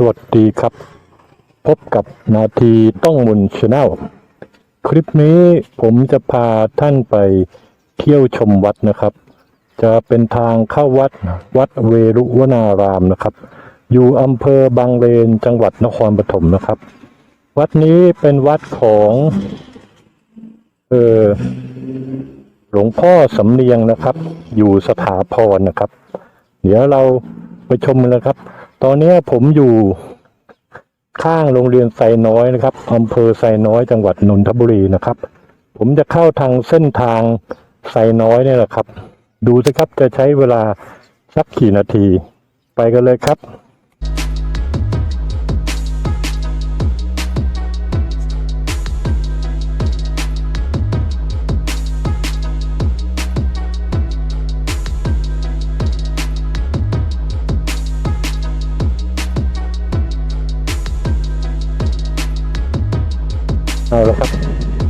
สวัสดีครับ พบกับนาทีต้องมุนชาแนลคลิปนี้ผมจะพาท่านไปเที่ยวชมวัดนะครับ จะเป็นทางเข้าวัดวัดเวรุวนารามนะครับ อยู่อำเภอบางเลนจังหวัดนครปฐมนะครับ วัดนี้เป็นวัดของเออหลวงพ่อสำเนียงนะครับ อยู่สถาพรนะครับ เดี๋ยวเราไปชมกันเลยครับ ตอนนี้ผมอยู่ข้างโรงเรียนไซน้อยนะครับอำเภอไซน้อยจังหวัดนนทบุรีนะครับ ผมจะเข้าทางเส้นทางไซน้อยเนี่ยแหละครับ ดูสิครับจะใช้เวลาสักกี่นาที ไปกันเลยครับ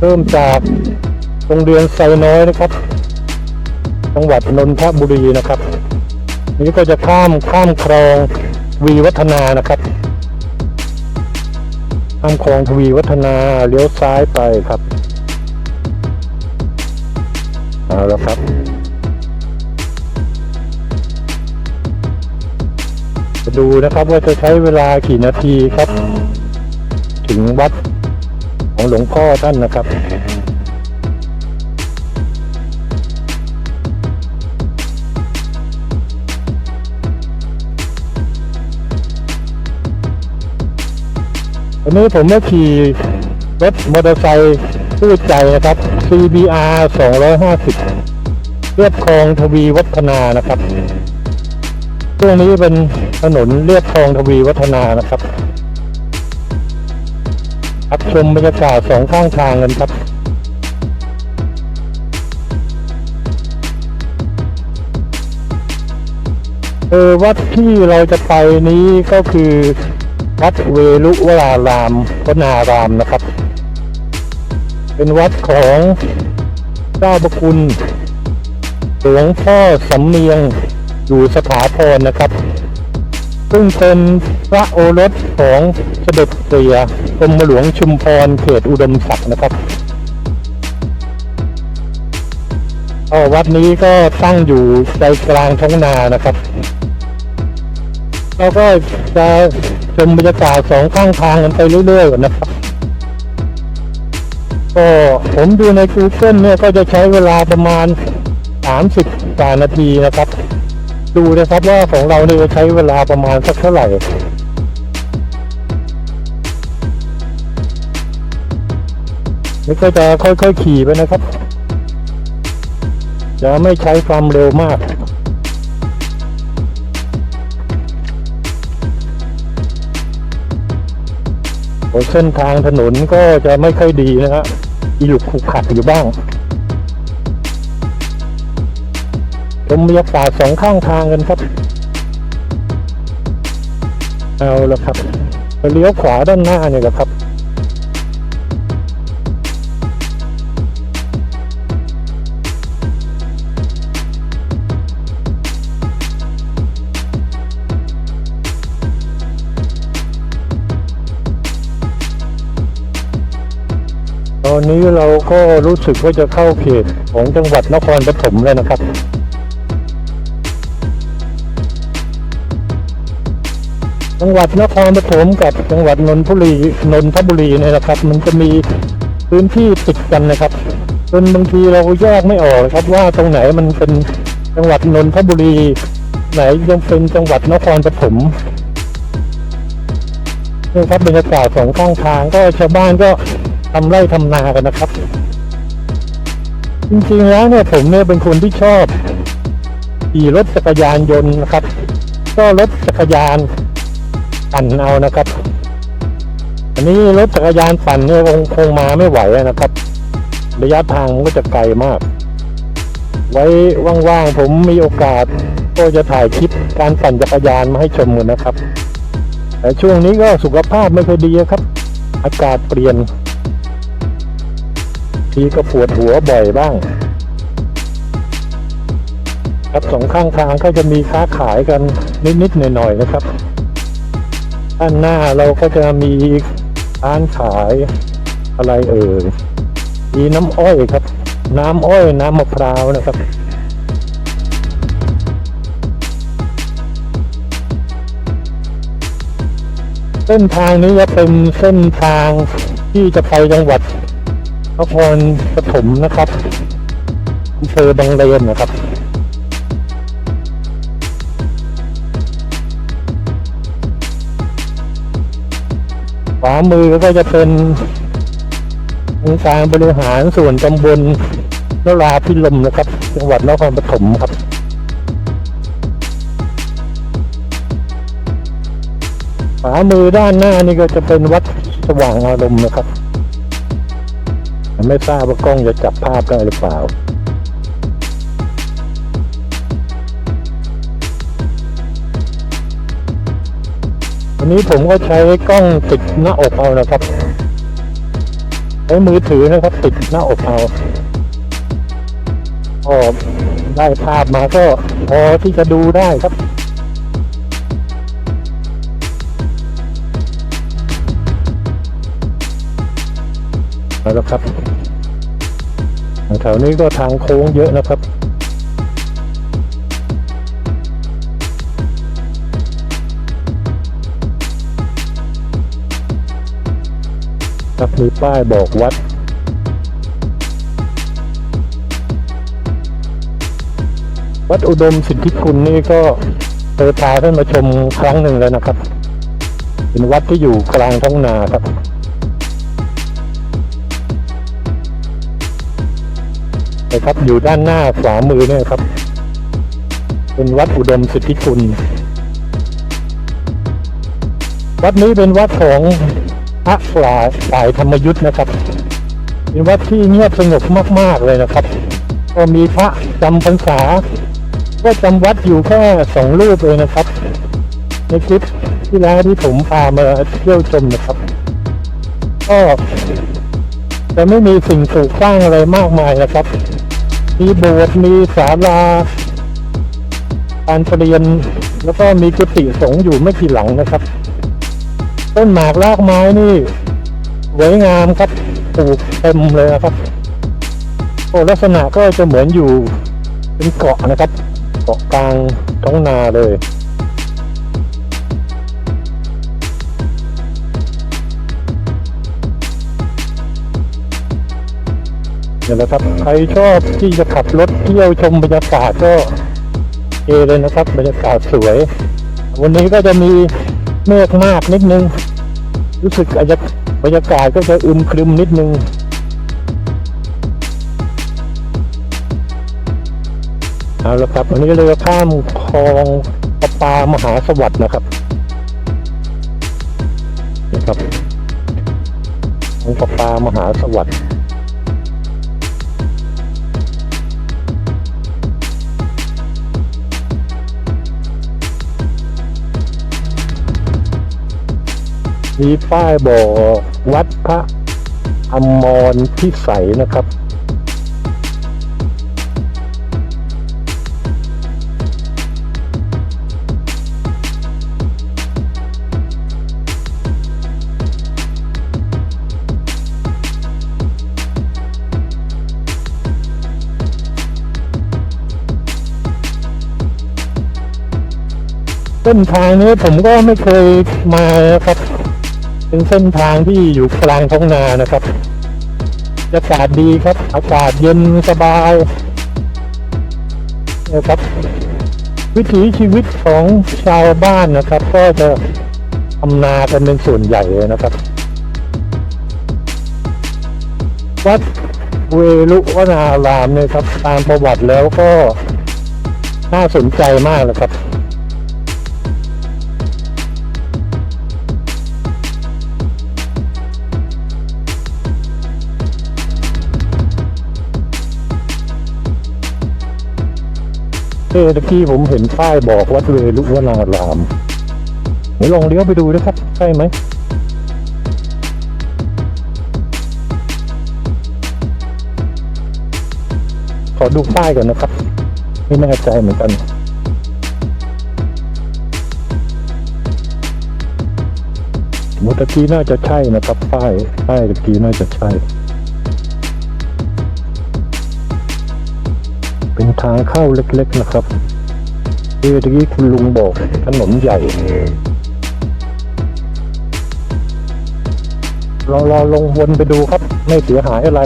ริ่มจากโรงเรียนไซน้อยนะครับ จังหวัดนนทบุรีนะครับนี้ก็จะข้ามข้ามคลองวีวัฒนานะครับข้ามคลองทวีวัฒนาเลี้ยวซ้ายไปครับเอาละครับ จะดูนะครับว่าจะใช้เวลากี่นาทีครับ ถึงวัด ของหลวงพ่อท่านนะครับ วันนี้ผมได้ขี่รถมอเตอร์ไซค์คู่ใจนะครับ CBR 250 เรียบคลองทวีวัฒนานะครับช่วงนี้เป็นถนนเรียบคลองทวีวัฒนานะครับ ครับชมบรรยากาศสองข้างทางกันครับเออวัดที่เราจะไปนี้ก็คือวัดเวลุวรารามวนารามนะครับ เป็นวัดของเจ้าประคุณหลวงพ่อสำเนียงอยู่สถาพรนะครับ ซึ่งเป็นพระโอรสของเสด็จเตียกรมหลวงชุมพรเขตอุดมศักดิ์นะครับวัดนี้ก็ตั้งอยู่ใจกลางท้องนานะครับเราก็จะชมบรรยากาศสองข้างทางกันไปเรื่อยๆนนะครับ ก็ผมดูใน Google เนี่ยก็จะใช้เวลาประมาณ 30กว่านาทีนะครับ ดูนะครับว่าของเราเนี่ยใช้เวลาประมาณสักเท่าไหร่นี่ก็จะค่อยๆขี่ไปนะครับ จะไม่ใช้ความเร็วมากโอ้เส้นทางถนนก็จะไม่ค่อยดีนะฮะอีหลุกขุกขัดอยู่บ้าง ชมบรรยากาศสองข้างทางกันครับ เอาละครับเลี้ยวขวาด้านหน้าเนี่ยแหละครับตอนนี้เราก็รู้สึกว่าจะเข้าเขตของจังหวัดนครปฐมแล้วนะครับ จังหวัดนครปฐมกับจังหวัดนนทบุรีนนทบุรีเนี่ยนะครับ มันจะมีพื้นที่ติดกันนะครับจนบางทีเราแยกไม่ออกครับว่าตรงไหนมันเป็นจังหวัดนนทบุรี ไหนยังเป็นจังหวัดนครปฐมนี่ครับบรรยากาศสองข้างทางก็ชาวบ้านก็ทำไร่ทำนากันนะครับ จริงๆแล้วเนี่ยผมเนี่ยเป็นคนที่ชอบขี่รถจักรยานยนต์นะครับ ก็รถจักรยาน ปั่นเอานะครับ อันนี้รถจักรยานปั่นเนี่ยคงคงมาไม่ไหวนะครับ ระยะทางมันก็จะไกลมาก ไว้ว่างๆผมมีโอกาสก็จะถ่ายคลิปการปั่นจักรยานมาให้ชมกันนะครับ แต่ช่วงนี้ก็สุขภาพไม่ค่อยดีครับ อากาศเปลี่ยน ทีก็ปวดหัวบ่อยบ้าง ครับสองข้างทางก็จะมีค้าขายกันนิดๆหน่อยๆนะครับ ด้านหน้าเราก็จะมีร้านขายอะไรเอ่ยมีน้ำอ้อยครับ น้ำอ้อยน้ำมะพร้าวนะครับเส้นทางนี้จะเป็นเส้นทางที่จะไปจังหวัดนครปฐมนะครับอำเภอบางเลนนะครับ ขวามือก็จะเป็นองค์การบริหารส่วนตำบลนราพิลมนะครับ จังหวัดนครปฐมครับขวามือด้านหน้านี่ก็จะเป็นวัดสว่างอารมณ์นะครับ ไม่ทราบว่ากล้องจะจับภาพได้หรือเปล่า วันนี้ผมก็ใช้กล้องติดหน้าอกเอานะครับใช้มือถือนะครับ ติดหน้าอกเอาก็ได้ภาพมาก็พอที่จะดูได้ครับเอาละครับแถวนี้ก็ทางโค้งเยอะนะครับ ครับมีป้ายบอกวัด วัดอุดมสิทธิคุณนี่ก็เคยพาท่านมาชมครั้งหนึ่งแล้วนะครับ เป็นวัดที่อยู่กลางท้องนาครับนะครับอยู่ด้านหน้าขวามือเนี่ยครับ เป็นวัดอุดมสิทธิคุณ วัดนี้เป็นวัดของ พระฝ่ายฝ่ายธรรมยุทธ์นะครับเป็นวัดที่เงียบสงบมาก ๆ เลยนะครับ ก็มีพระจำพรรษา ก็จำวัดอยู่แค่สองรูปเลยนะครับ ในคลิปที่แล้วที่ผมพามาเที่ยวชมนะครับ ก็จะไม่มีสิ่งปลูกสร้างอะไรมากมายนะครับ มีโบสถ์มีศาลาการเรียนแล้วก็มีกุฏิสงฆ์อยู่ไม่กี่หลังนะครับ ต้นหมากรากไม้นี่สวยงามครับปลูกเต็มเลยนะครับโอ้ลักษณะก็จะเหมือนอยู่เป็นเกาะนะครับ เกาะกลางท้องนาเลยเนี่ยแหละครับใครชอบที่จะขับรถเที่ยวชมบรรยากาศก็เอเลยนะครับ บรรยากาศสวย วันนี้ก็จะมีเมฆมากนิดนึง รู้สึกอาจจะบรรยากาศก็จะอึมครึมนิดนึง เอาละครับวันนี้เรือข้ามคลองประปามหาสวัสดิ์นะครับนะครับคลองประปามหาสวัสดิ์ มีป้ายบอกวัดพระอมรพิสัยนะครับ เส้นทางนี้ผมก็ไม่เคยมาครับ เป็นเส้นทางที่อยู่กลางท้องนานะครับอากาศดีครับ อากาศเย็นสบายนะครับ วิถีชีวิตของชาวบ้านนะครับ ก็จะทำนากันเป็นส่วนใหญ่เลยนะครับ วัดเวลุวนารามเนี่ยครับ ตามประวัติแล้วก็น่าสนใจมากนะครับ ออตะกี้ผมเห็นป้ายบอกวัดเวลุวนารามเดี๋ยวลองเลี้ยวไปดูนะครับ ใช่ไหมขอดูป้ายก่อนนะครับ ไม่แน่ใจเหมือนกันมุตะกี้น่าจะใช่นะครับป้ายป้ายตะกี้น่าจะใช่ ทางเข้าเล็กๆนะครับที่ตะกี้คุณลุงบอกถนนใหญ่เราเราลงวนไปดูครับ ไม่เสียหายอะไร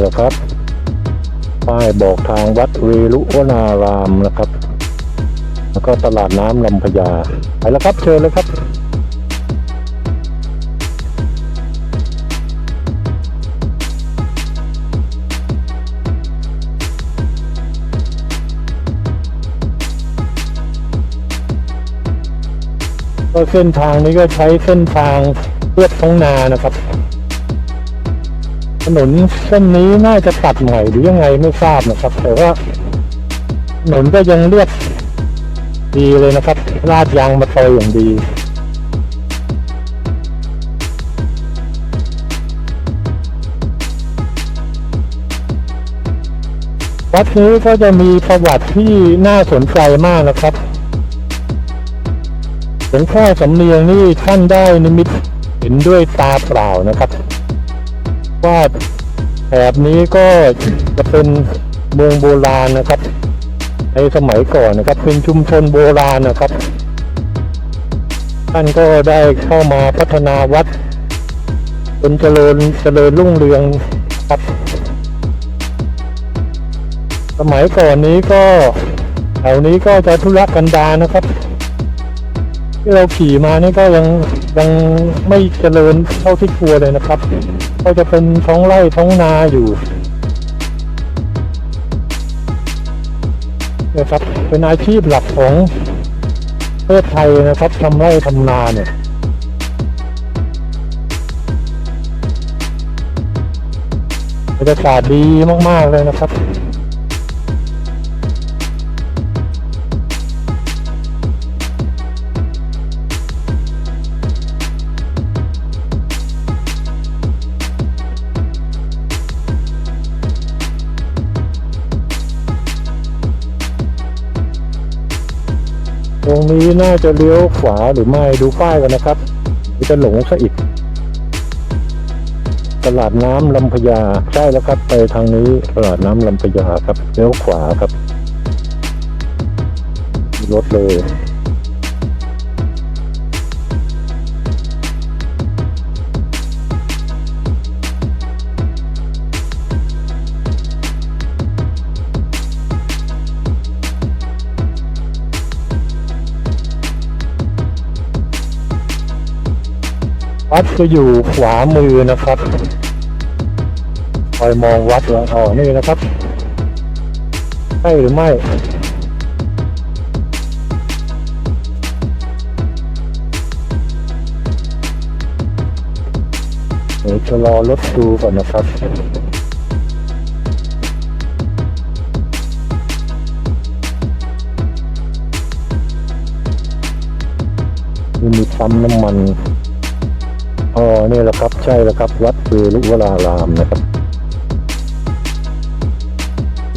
อ๋อนี่แหละครับป้ายบอกทางวัดเวรุวนารามนะครับ แล้วก็ตลาดน้ำลำพญาไปแล้วครับเชิญเลยครับก็เส้นทางนี้ก็ใช้เส้นทางเลือดท้องนานะครับ นนเส้นนี้น่าจะตัดใหม่หรือยังไงไม่ทราบนะครับ แต่ว่าถนนก็ยังเรียบดีเลยนะครับ ลาดยางมาเตยอย่างดีวัดนี้ก็จะมีประวัติที่น่าสนใจมากนะครับหลวงพ่อสำเนียงนี่ท่านได้นิมิตเห็นด้วยตาเปล่านะครับ ว่าแถบนี้ก็จะเป็นเมืองโบราณนะครับ ในสมัยก่อนนะครับ เป็นชุมชนโบราณนะครับ ท่านก็ได้เข้ามาพัฒนาวัดจนเจริญเจริญรุ่งเรืองครับ สมัยก่อนนี้ก็แถวนี้ก็จะทุรกันดารนะครับ ที่เราขี่มานี่ก็ยัง ยังไม่เจริญเท่าที่ควรเลยนะครับ ก็จะเป็นท้องไร่ท้องนาอยู่นะครับเป็นอาชีพหลักของประเทศไทยนะครับทำไร่ทำนาเนี่ยบรรยากาศดีมาก ๆ เลยนะครับ ตรงนี้น่าจะเลี้ยวขวาหรือไม่ดูป้ายกันนะครับจะหลงซะอีก ตลาดน้ำลำพญาใช่แล้วครับ ไปทางนี้ตลาดน้ำลำพญาครับเลี้ยวขวาครับ รถเลย วัดจะอยู่ขวามือนะครับคอยมองวัดแล้วอ๋อนี่นะครับใช่หรือไม่เดี๋ยวจะรอรถดูก่อนนะครับมีปั๊มน้ำมัน อ๋อนี่แหละครับใช่แล้วครับ วัดเวรุวรารามนะครับ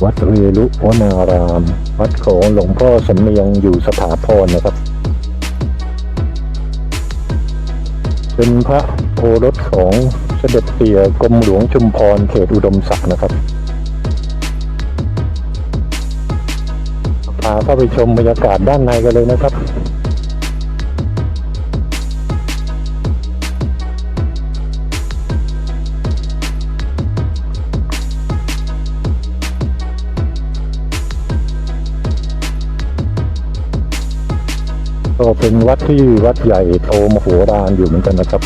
วัดเวรุวนาราม วัดของหลวงพ่อสำเนียงอยู่สถาพรนะครับ เป็นพระโอรสของเสด็จเตี่ยกรมหลวงชุมพรเขตอุดมศักดิ์นะครับพาเข้าไปชมบรรยากาศด้านในกันเลยนะครับ ก็เป็นวัดที่วัดใหญ่โตมโหฬารอยู่เหมือนกันนะครับ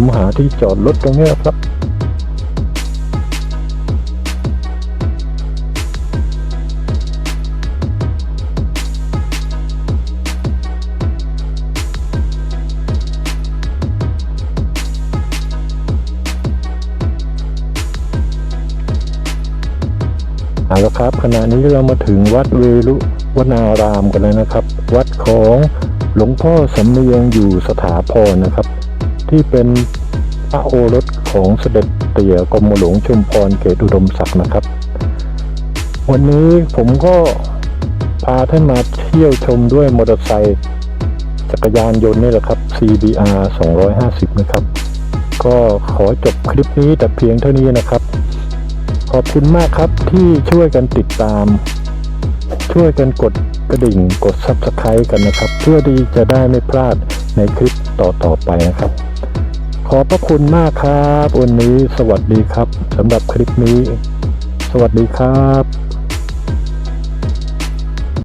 ผมหาที่จอดรถตรงนี้ครับ เอาละครับ ขณะนี้เรามาถึงวัดเวรุวนารามกันแล้วนะครับ วัดของหลวงพ่อสำเนียงอยู่สถาพรนะครับ ที่เป็นพระโอรสของเสด็จเตี่ยกรมหลวงชุมพรเขตอุดมศักดิ์นะครับ วันนี้ผมก็พาท่านมาเที่ยวชมด้วยมอเตอร์ไซค์จักรยานยนต์นี่แหละครับ CBR 250 นะครับ ก็ขอจบคลิปนี้แต่เพียงเท่านี้นะครับ ขอบคุณมากครับที่ช่วยกันติดตาม ช่วยกันกดกระดิ่งกด Subscribe กันนะครับ เพื่อที่จะได้ไม่พลาดในคลิปต่อๆไปนะครับ ขอบพระคุณมากครับ วันนี้สวัสดีครับสำหรับคลิปนี้ สวัสดีครับ